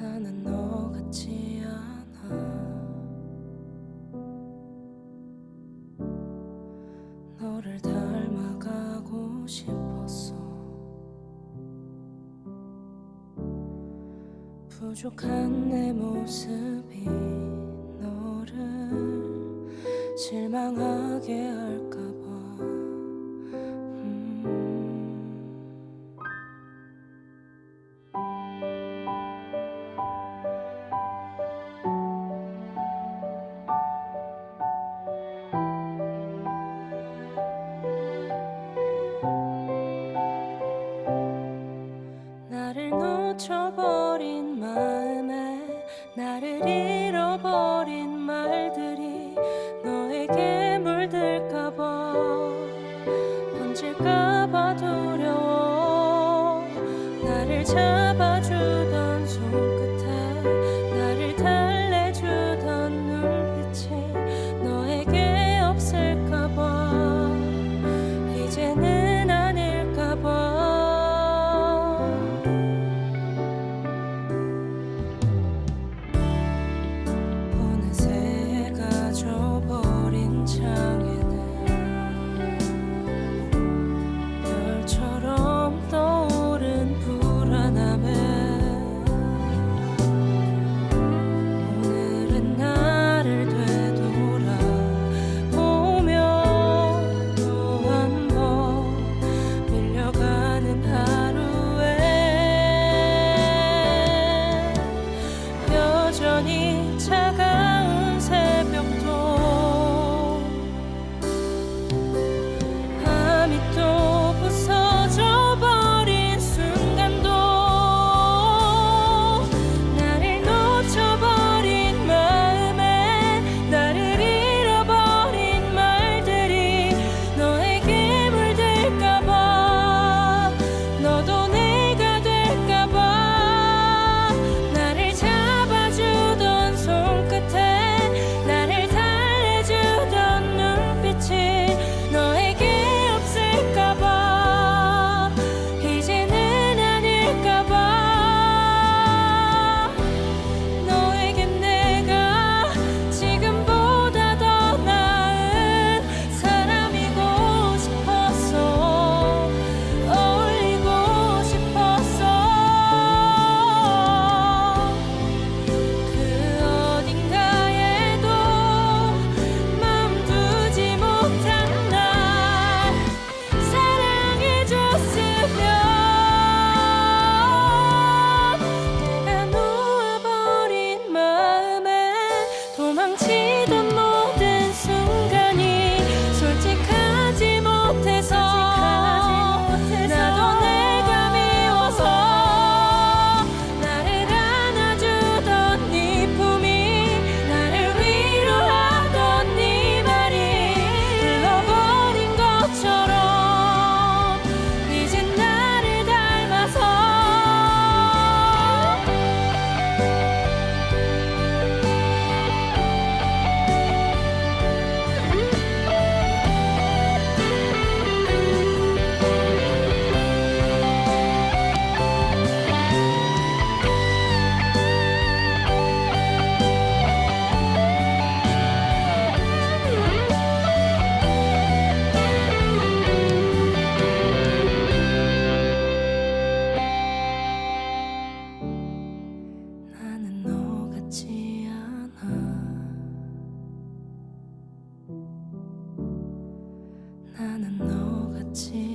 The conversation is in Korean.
나는 너 같지 않아. 너를 닮아가고 싶었어 부족한 내 모습이 너를 실망하게 할까 나를 잃어버린 말들이 너에게 물들까봐 번질까봐 두려워. 나를 찾 街。